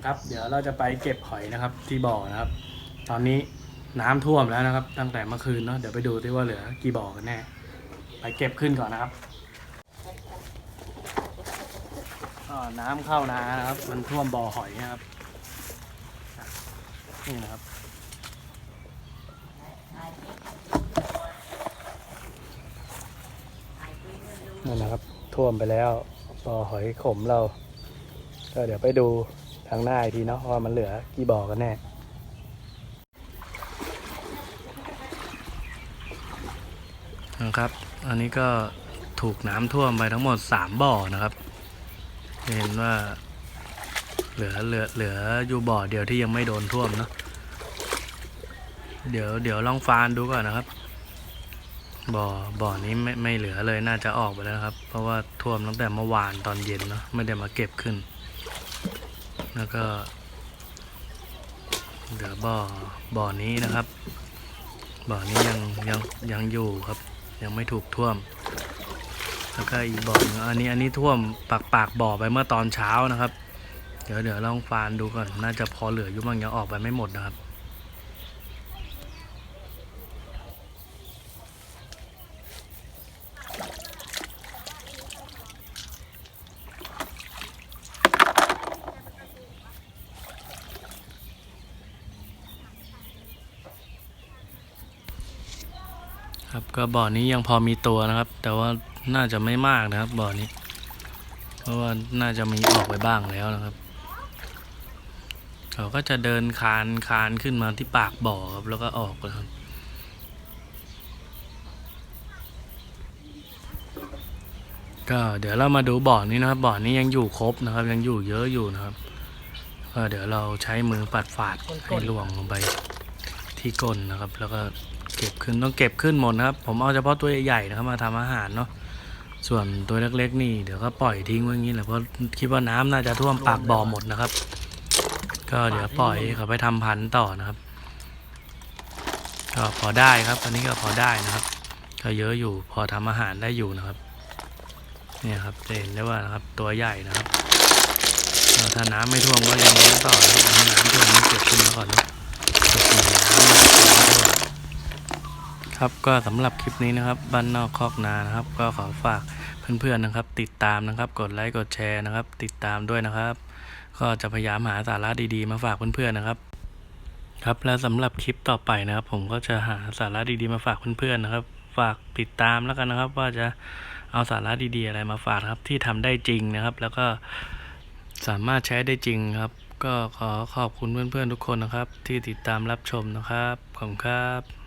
นะครับ เดี๋ยวเราจะไปเก็บหอยนะครับที่บ่อนะครับ ตอนนี้น้ำท่วมแล้วนะครับ ตั้งแต่เมื่อคืนเนาะเดี๋ยวไปดูที่ว่าเหลือกี่บ่อกันแน่ไปเก็บขึ้นก่อนนะครับก็น้ำเข้านานะครับ มันท่วมบ่อหอยนะครับนี่นะครับนั่นนะครับท่วมไปแล้วบ่อหอยขมเราก็เดี๋ยวไปดู ทางหน้าอีกทีเนาะว่ามันเหลือกี่บ่อกันแน่นะครับ อันนี้ก็ถูกน้ำท่วมไปทั้งหมดสามบ่อนะครับ เห็นว่าเหลือเหลือเหลืออยู่บ่อเดียวที่ยังไม่โดนท่วมเนาะเดี๋ยวเดี๋ยวลองฟานดูก่อนนะครับ บ่อบ่อนี้ไม่ไม่เหลือเลยน่าจะออกไปแล้วนะครับ เพราะว่าท่วมตั้งแต่เมื่อวานตอนเย็นเนาะไม่ได้มาเก็บขึ้น แล้วก็เหลือบ่อบ่อนี้นะครับ บ่อนี้ยังยังยังอยู่ครับ ยังไม่ถูกท่วม แล้วก็อีกบ่อนึงอันนี้อันนี้ท่วมปากปากบ่อไปเมื่อตอนเช้านะครับ เดี๋ยวเดี๋ยวลองฟานดูก่อน น่าจะพอเหลืออยู่บ้างยังออกไปไม่หมดนะครับ ครับก็บ่อนี้ยังพอมีตัวนะครับ แต่ว่าน่าจะไม่มากนะครับบ่อนี้ เพราะว่าน่าจะมีออกไปบ้างแล้วนะครับ เขาก็จะเดินคานคานขึ้นมาที่ปากบ่อครับแล้วก็ออกเลยครับก็เดี๋ยวเรามาดูบ่อนี้นะครับบ่อนี้ยังอยู่ครบนะครับ ยังอยู่เยอะอยู่นะครับก็เดี๋ยวเราใช้มือปัดฝาดให้ลวงลงไปที่ก้นนะครับ แล้วก็ เก็บขึ้นต้องเก็บขึ้นหมดนะครับ ผมเอาเฉพาะตัวใหญ่ๆนะครับมาทำอาหารเนาะส่วนตัวเล็กๆนี่เดี๋ยวก็ปล่อยทิ้งไว้อย่างนี้แหละเพราะคิดว่าน้ำน่าจะท่วมปากบ่อหมดนะครับ ก็เดี๋ยวปล่อยเขาไปทำพันธุ์ต่อนะครับก็พอได้ครับอันนี้ก็พอได้นะครับ ก็เยอะอยู่พอทำอาหารได้อยู่นะครับเนี่ยครับจะเห็นได้ว่านะครับตัวใหญ่นะครับถ้าน้ำไม่ท่วมก็ยังเลี้ยงต่อนะครับ ครับก็สำหรับคลิปนี้นะครับบ้านนอกคอกนานะครับ ก็ขอฝากเพื่อนๆนะครับ ติดตามนะครับ กดไลค์กดแชร์นะครับ ติดตามด้วยนะครับ ก็จะพยายามหาสาระดีๆ มาฝากเพื่อนๆนะครับ ครับแล้วสำหรับคลิปต่อไปนะครับ ผมก็จะหาสาระดีๆมาฝากเพื่อนๆนะครับ ฝากติดตามแล้วกันนะครับ ว่าจะเอาสาระดีๆ อะไรมาฝากครับ ที่ทำได้จริงนะครับ แล้วก็สามารถใช้ได้จริงครับ ก็ขอขอบคุณเพื่อนๆทุกคนนะครับ ที่ติดตามรับชมนะครับขอบคุณครับ